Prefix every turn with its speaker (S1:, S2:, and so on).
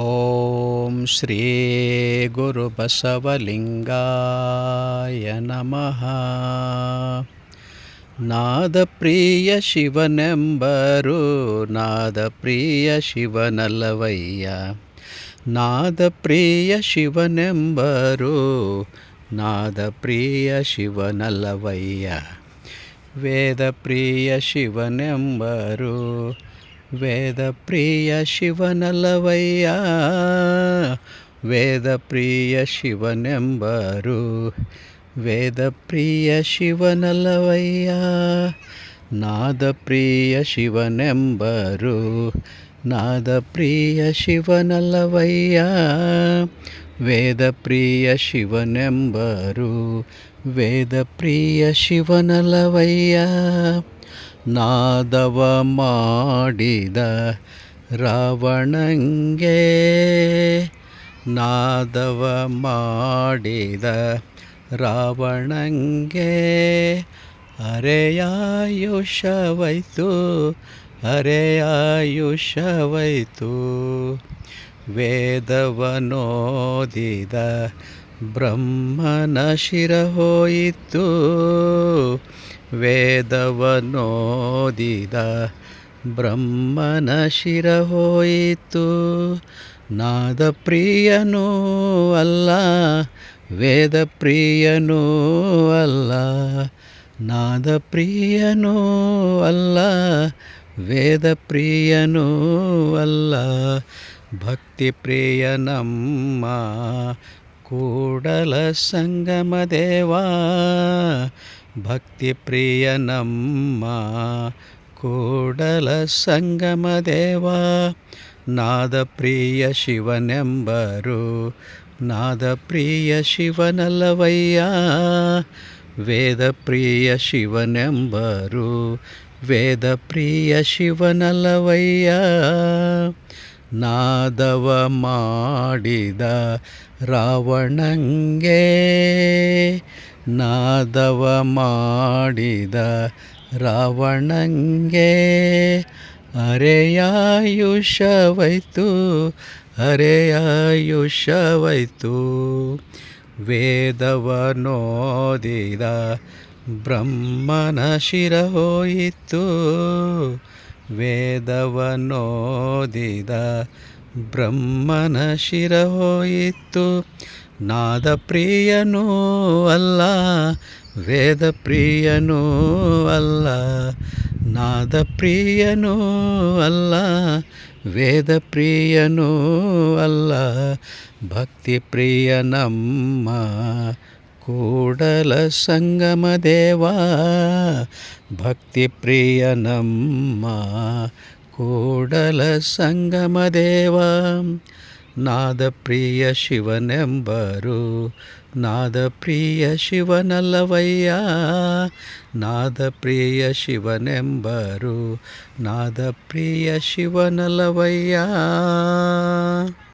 S1: ಓಂ ಶ್ರೀ ಗುರು ಬಸವಲಿಂಗಾಯ ನಮಃ ನಾದಪ್ರಿಯ ಶಿವನೆಂಬರು ನಾದಪ್ರಿಯ ಶಿವನಲ್ಲವಯ್ಯ ನಾದಪ್ರಿಯ ಶಿವನೆಂಬರು ನಾದಪ್ರಿಯ ಶಿವನಲ್ಲವಯ್ಯ ವೇದಪ್ರಿಯ ಶಿವನೆಂಬರು వేద ప్రియ శివనలవయ్య వేద ప్రయ శివ నెంబరు వేద ప్రయ శివనలవయ్య వేదప్రియ శివనలవయ్యా వేదప్రియ శివనెంబరు వేదప్రియ శివనలవయ్యా నాదప్రియ శివనెంబరు నాదప్రియ శివనలవయ్యా వేదప్రియ శివనెంబరు వేదప్రియ శివనలవయ్యా ನಾದವ ಮಾಡಿದ ರಾವಣಂಗೆ ನಾದವ ಮಾಡಿದ ರಾವಣಂಗೆ ಅರೆಯಾಯುಷವೈತು ಅರೆಯಾಯುಷವೈತು ವೇದವನೋದಿದ ಬ್ರಹ್ಮನ ಶಿರ ಹೋಯಿತು ವೇದವನೋದಿದ ಬ್ರಹ್ಮನ ಶಿರ ಹೋಯಿತು. ನಾದ ಪ್ರಿಯನೂ ಅಲ್ಲ, ವೇದಪ್ರಿಯನೂ ಅಲ್ಲ, ನಾದಪ್ರಿಯನೂ ಅಲ್ಲ ವೇದ ಪ್ರಿಯನೂ ಅಲ್ಲ. ಭಕ್ತಿಪ್ರಿಯ ನಮ್ಮ ಕೂಡಲ ಸಂಗಮ ದೇವಾ ಭಕ್ತಿಪ್ರಿಯ ನಮ್ಮ ಕೂಡಲ ಸಂಗಮ ದೇವಾ ನಾದಪ್ರಿಯ ಶಿವನೆಂಬರು ನಾದಪ್ರಿಯ ಶಿವನಲ್ಲವಯ್ಯ ವೇದಪ್ರಿಯ ಶಿವನೆಂಬರು ವೇದಪ್ರಿಯ ಶಿವನಲ್ಲವಯ್ಯ ನಾದವ ಮಾಡಿದ ರಾವಣಂಗೆ ನಾದವ ಮಾಡಿದ ರಾವಣಂಗೆ. ಅರೆಯಾಯುಷವೈತು ಅರೆಯಾಯುಷವೈತು ವೇದವನೋದಿದ ಬ್ರಹ್ಮನ ಶಿರ ಹೋಯಿತು ವೇದವನೋದಿದ ಬ್ರಹ್ಮನ ಶಿರ ಹೋಯಿತು. ನಾದಪ್ರಿಯನೂ ಅಲ್ಲ, ವೇದಪ್ರಿಯನೂ ಅಲ್ಲ, ನಾದಪ್ರಿಯನೂ ಅಲ್ಲ ವೇದ ಪ್ರಿಯನೂ ಅಲ್ಲ. ಭಕ್ತಿಪ್ರಿಯ ನಮ್ಮ ಕೂಡಲ ಸಂಗಮ ದೇವಾ ಭಕ್ತಿಪ್ರಿಯ ನಮ್ಮ ಕೂಡಲ ಸಂಗಮ ದೇವಾ ನಾದಪ್ರಿಯ ಶಿವನೆಂಬರು ನಾದಪ್ರಿಯ ಶಿವನಲ್ಲವಯ್ಯ ನಾದಪ್ರಿಯ ಶಿವನೆಂಬರು ನಾದಪ್ರಿಯ ಶಿವನಲ್ಲವಯ್ಯ